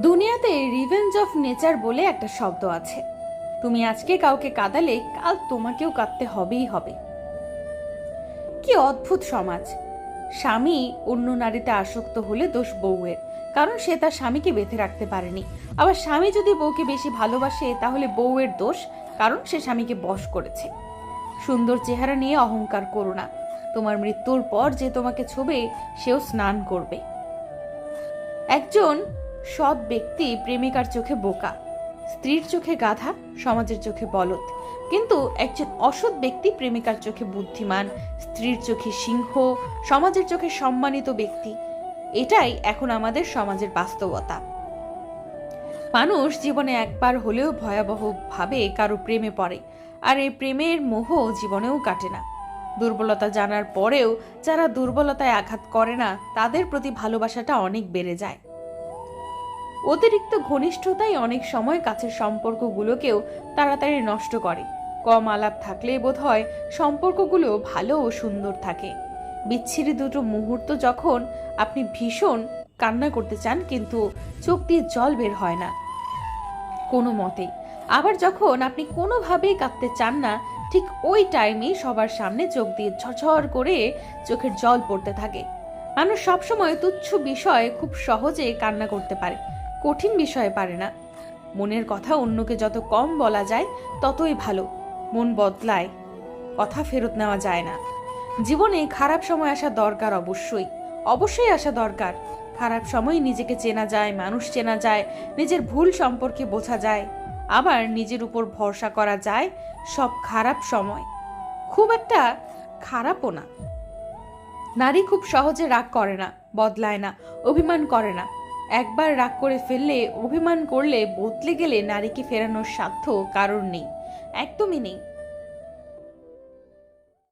দুনিয়াতে revenge of nature বলে একটা শব্দ আছে। তুমি আজকে কাউকে কাঁদালে কাল তোমাকেও কাঁদতে হবেই হবে। কি অদ্ভুত সমাজ। স্বামী অন্য নারীতে আসক্ত হলে দোষ বউয়ের, কারণ সে তার স্বামীকে বেঁধে রাখতে পারেনি। আবার স্বামী যদি বউকে বেশি ভালোবাসে, তাহলে বউয়ের দোষ, কারণ সে স্বামীকে বশ করেছে। সুন্দর চেহারা নিয়ে অহংকার করো না। তোমার মৃত্যুর পর যে তোমাকে ছোবে, সেও স্নান করবে। একজন সৎ ব্যক্তি প্রেমিকার চোখে বোকা, স্ত্রীর চোখে গাধা, সমাজের চোখে বলদ। কিন্তু একজন অসৎ ব্যক্তি প্রেমিকার চোখে বুদ্ধিমান, স্ত্রীর চোখে সিংহ, সমাজের চোখে সম্মানিত ব্যক্তি। এটাই এখন আমাদের সমাজের বাস্তবতা। মানুষ জীবনে একবার হলেও ভয়াবহ ভাবে কারও প্রেমে পড়ে, আর এই প্রেমের মোহ জীবনেও কাটে না। দুর্বলতা জানার পরেও যারা দুর্বলতায় আঘাত করে না, তাদের প্রতি ভালোবাসাটা অনেক বেড়ে যায়। অতিরিক্ত ঘনিষ্ঠতাই অনেক সময় কাছের সম্পর্কগুলোকেও তাড়াতাড়ি নষ্ট করে। কম আলাপ থাকলে বোধ হয় সম্পর্কগুলো ভালো ও সুন্দর থাকে। বিচ্ছিরি দুটো মুহূর্ত যখন আপনি ভীষণ কান্না করতে চান, কিন্তু চোখ দিয়ে জল বের হয় না। কোনো মতেই। আবার যখন আপনি কোনোভাবেই কাঁদতে চান না, ঠিক ওই টাইমেই সবার সামনে চোখ দিয়ে ঝরঝর করে চোখের জল পড়তে থাকে। মানুষ সবসময় তুচ্ছ বিষয়ে খুব সহজে কান্না করতে পারে। কঠিন বিষয়ে পারে না। মনের কথা অন্যকে যত কম বলা যায়, ততই ভালো। মন বদলায়, কথা ফেরত নেওয়া যায় না। জীবনে খারাপ সময় আসা দরকার অবশ্যই। অবশ্যই আসা দরকার। খারাপ সময় নিজেকে চেনা যায়, মানুষ চেনা যায়, নিজের ভুল সম্পর্কে বোঝা যায়। আবার নিজের উপর ভরসা করা যায় সব খারাপ সময়। খুব একটা খারাপও না। নারী খুব সহজে রাগ করে না, বদলায় না, অভিমান করে না। একবার রাগ করে ফেললে, অভিমান করলে বদলে গেলে নারীকে ফেরানোর সাধ্য কারোর নেই। একদমই নেই।